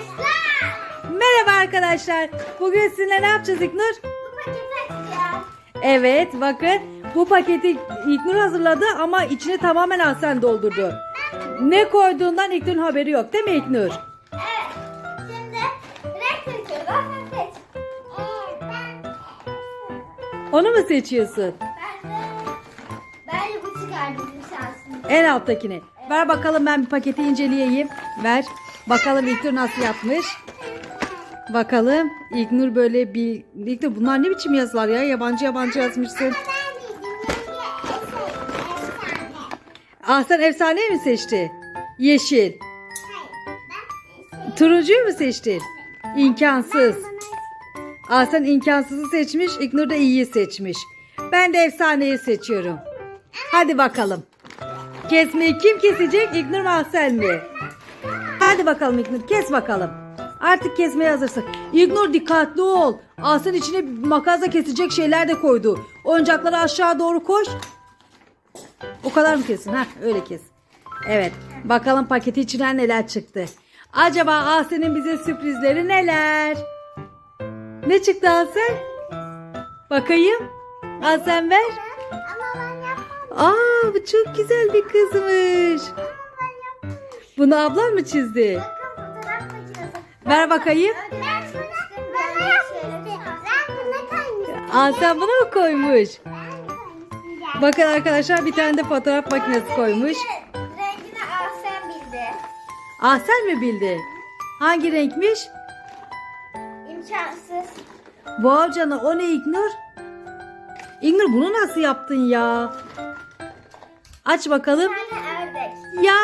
arkadaşlar. Merhaba arkadaşlar. Bugün sizinle ne yapacağız İknur? Bu paketi açacağız. Evet bakın bu paketi İknur hazırladı ama içine tamamen Ahsen doldurdu. Ne koyduğundan İknur'un haberi yok değil mi İknur? Evet. Şimdi renk seçiyoruz. Sen seç. ben... Onu mu seçiyorsun? Ben de... Bence bu çıkar bizim şansımız. En alttakini. Ver bakalım ben bir paketi inceleyeyim. Ver. Bakalım İknur nasıl yapmış. Bakalım İknur böyle bir... İknur bunlar ne biçim yazılar ya? Yabancı yabancı yazmışsın. Ah sen efsaneyi mi seçti? Yeşil. Turuncuyu mu seçtin? İmkansız. Ah imkansızı seçmiş, İknur da iyiyi seçmiş. Ben de efsaneyi seçiyorum. Hadi bakalım. Kesmeyi kim kesecek? İknur mu Ahsen mi? Hadi bakalım İknur kes bakalım. Artık kesmeye hazırsın. İknur dikkatli ol. Ahsen içine makasla kesecek şeyler de koydu. Oyuncakları aşağı doğru koş. O kadar mı kesin? Ha öyle kes. Evet. Bakalım paketi içinden neler çıktı. Acaba Ahsen'in bize sürprizleri neler? Ne çıktı Ahsen? Bakayım. Ahsen ver. Ama ben yapmadım. Aa bu çok güzel bir kızmış. Bunu ablan mı çizdi? Bakın fotoğraf makinesi. Ver bakayım. Ben bunu ben yapmıştım. Ben buna mu koymuş? Bakın arkadaşlar bir tane de fotoğraf makinesi koymuş. Rengini Ahsen bildi. Ahsen mi bildi? Hangi renkmiş? İmkansız. Wow canım o ne İgnur? İgnur bunu nasıl yaptın ya? Aç bakalım. Bir tane. Ya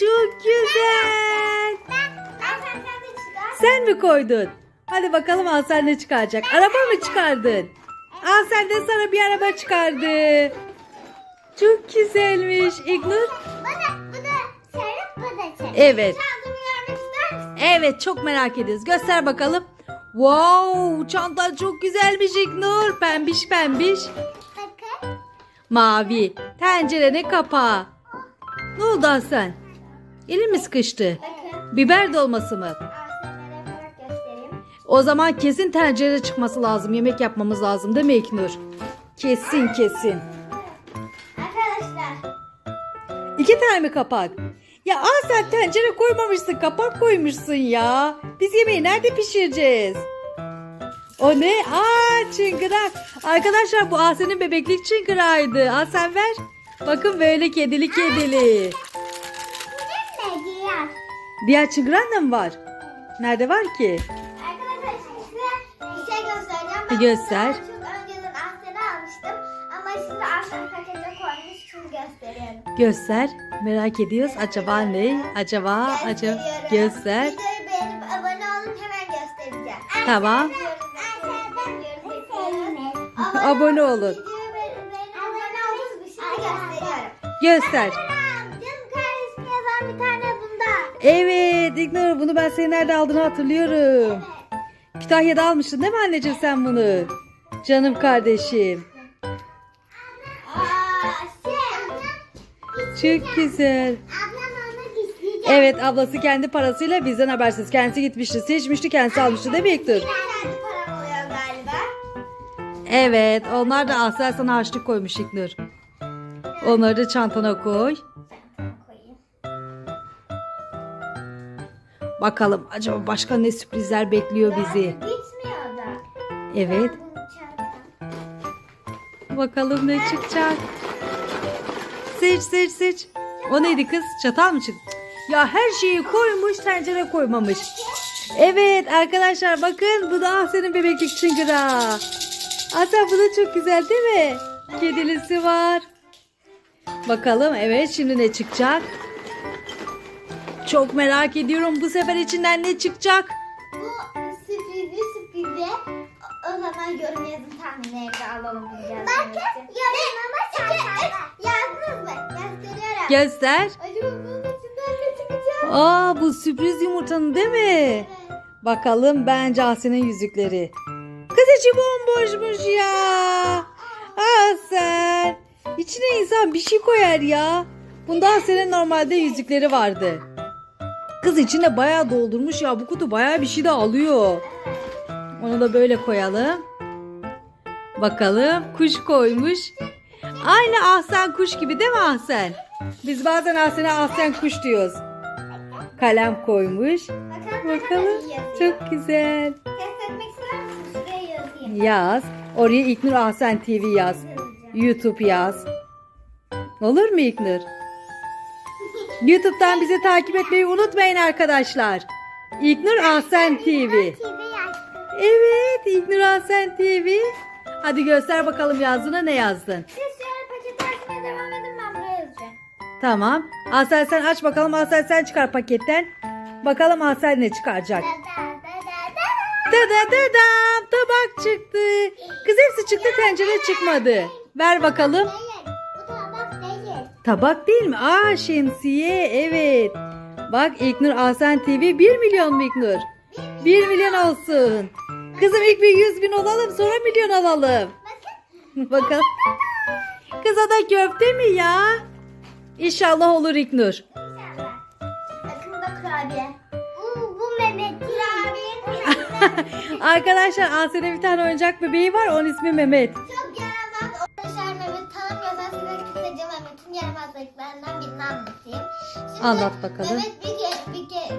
çok güzel. Sen sen. Sen mi koydun? Hadi bakalım Ahsen ne çıkaracak? Araba mı çıkardın? Ahsen de sana bir araba çıkardı. Çok güzelmiş İgnur. Evet. Evet çok merak ediyoruz. Göster bakalım. Wow çantan çok güzelmiş İgnur. Pembiş pembiş. Mavi. Tencerenin kapağı. Ne oldu Hasan? Elin mi sıkıştı? Bakın. Biber dolması mı? Ahsenlere yaparak göstereyim. O zaman kesin tencere çıkması lazım. Yemek yapmamız lazım değil mi İknur? Kesin kesin. Arkadaşlar. İki tane mi kapak? Ya aa sen tencere koymamışsın kapak koymuşsun ya. Biz yemeği nerede pişireceğiz? O ne? Aa çıngırak. Arkadaşlar bu Asen'in bebeklik çıngırağıydı. Asen ver. Bakın böyle kedili kedili. Bu ne diğer? Diğer çıngırağın da mı var? Nerede var ki? Arkadaşlar şimdi size bir şey göstereceğim. Bir göster. bunu Çok önceden Ahsen'e almıştım. Ama şimdi Ahsen pakete koymuş. Şimdi gösteriyorum. Göster. Merak ediyoruz. Acaba ne? Acaba? Acaba? Gösteriyorum. Göster. Videoyu beğenip abone olun hemen göstereceğim. Tamam. Abone olun beğenip abone olduğunuz bir şey gösteriyorum. Göster. Canım kardeşim yazan bir tane bunda. Evet İgnur bunu ben senin nerede aldığını hatırlıyorum. Kütahya'da almıştın değil mi anneciğim sen bunu? Canım kardeşim. Çok güzel. Evet ablası kendi parasıyla bizden habersiz. Kendisi gitmişti seçmişti kendisi almıştı değil mi galiba. Evet onlar da Asel sana harçlık koymuş İgnur. Onları da çantana koy. Koyayım. Bakalım acaba başka ne sürprizler bekliyor bizi. Bitmiyor da. Evet bakalım ne çıkacak. Seç seç seç. O neydi kız? Çatal mı çıktı? Ya her şeyi koymuş tencere koymamış. Evet arkadaşlar bakın bu da Ahsen'in bebeklik çıngırağı. Ahsen bu da çok güzel değil mi? Kedilisi var. Bakalım evet şimdi ne çıkacak? Çok merak ediyorum bu sefer içinden ne çıkacak? Bu sürprizli sürprizi o, o zaman yorum yazın tahminlerinizi alalım. Bakın yorumlama çantada. Yazdınız mı? Gösteriyorum. Göster. Acaba bunun içinden ne çıkacak? Aa bu sürpriz yumurtanın değil mi? Evet. Bakalım bence Asen'in yüzükleri. Kız içi bomboşmuş ya. Asen. İçine insan bir şey koyar ya. Bunda Asen'in normalde yüzükleri vardı. Kız içine bayağı doldurmuş ya. Bu kutu bayağı bir şey de alıyor. Onu da böyle koyalım. Bakalım kuş koymuş. Aynı Ahsen kuş gibi değil mi Ahsen? Biz bazen Ahsen'e Ahsen kuş diyoruz. Kalem koymuş. Bakalım. Çok güzel. Yaz. Oraya İlknur Ahsen TV yaz. YouTube yaz. Olur mu İlknur? YouTube'dan bizi takip etmeyi unutmayın arkadaşlar. İlknur Ahsen TV. Evet İlknur Ahsen TV. Hadi göster bakalım yazdığına ne yazdın. Tamam. Asel sen aç bakalım. Asel sen çıkar paketten. Bakalım Asel ne çıkaracak. Da da da da da. Da da da tabak çıktı. Kız hepsi çıktı tencere çıkmadı. Ver bakalım. Değil. Bu tabak değil. Tabak değil mi? Aa şemsiye evet. Bak İlknur Asen TV 1 milyon mu İlknur? 1 milyon olsun. Kızım ilk bir 100 bin olalım sonra milyon alalım. Bakın. Bakalım. Kız o da köfte mi ya? İnşallah olur İlknur. İnşallah. Bakın bu da kurabiye. Bu, bu Mehmet kurabiye. Arkadaşlar Asen'e bir tane oyuncak bebeği var. Onun ismi Mehmet. Çok yaramazlıklarından birini anlatayım. Şimdi Anlat bakalım. Mehmet bir kere, bir kere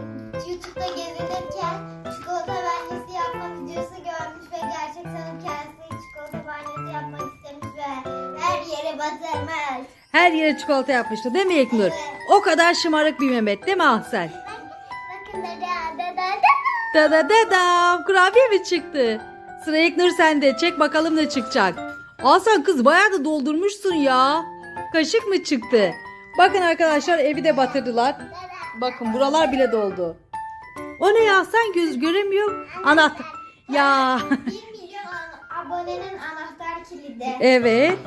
YouTube'da gezinirken çikolata bahanesi yapma videosu görmüş ve gerçekten kendisi çikolata bahanesi yapmak istemiş ve her yere batırmış. Her yere çikolata yapmıştı değil mi İlknur? O kadar şımarık bir Mehmet değil mi Ahsen? Bakın da da da da da. Da da. Kurabiye mi çıktı? Sıra İlknur sende. Çek bakalım ne çıkacak. Ahsen kız bayağı da doldurmuşsun ya. Kaşık mı çıktı? Bakın arkadaşlar evi de batırdılar. Bakın buralar bile doldu. O ne ya sen göz göremiyor. Anahtar. Ya 1 milyon abonenin anahtar kilidi. evet.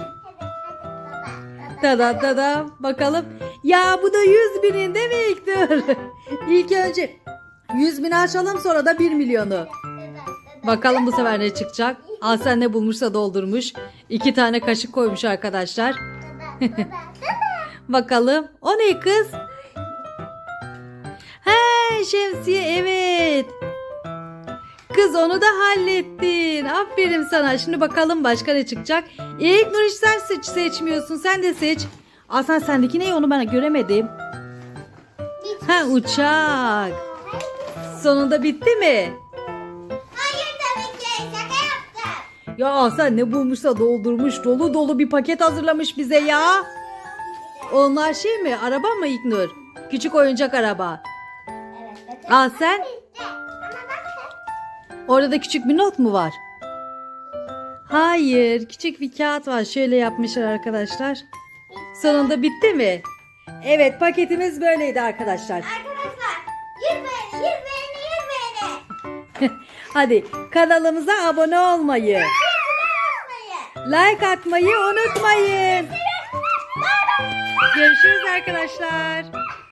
Da da da da. Bakalım. Ya bu da 100 binin değil mi İlknur? İlk önce 100 bin açalım sonra da 1 milyonu. Bakalım bu sefer ne çıkacak. Ahsen ne bulmuşsa doldurmuş. İki tane kaşık koymuş arkadaşlar. Bakalım. O ne kız? He şemsiye evet. Kız onu da hallettin. Aferin sana. Şimdi bakalım başka ne çıkacak. İlk Nur sen seç, seçmiyorsun. Sen de seç. Aslan sendeki ne onu ben göremedim. Ha uçak. Sonunda bitti mi? Hayır tabii ki şaka yaptım. Ya sen ne bulmuşsa doldurmuş dolu dolu bir paket hazırlamış bize ya. Onlar şey mi? Araba mı İknur? Küçük oyuncak araba. Evet. Aa sen? Orada da küçük bir not mu var? Hayır. Küçük bir kağıt var. Şöyle yapmışlar arkadaşlar. Sonunda bitti mi? Evet paketimiz böyleydi arkadaşlar. Arkadaşlar 100 beğeni 100 beğeni 100 beğeni. Hadi kanalımıza abone olmayı, like atmayı unutmayın. Görüşürüz arkadaşlar.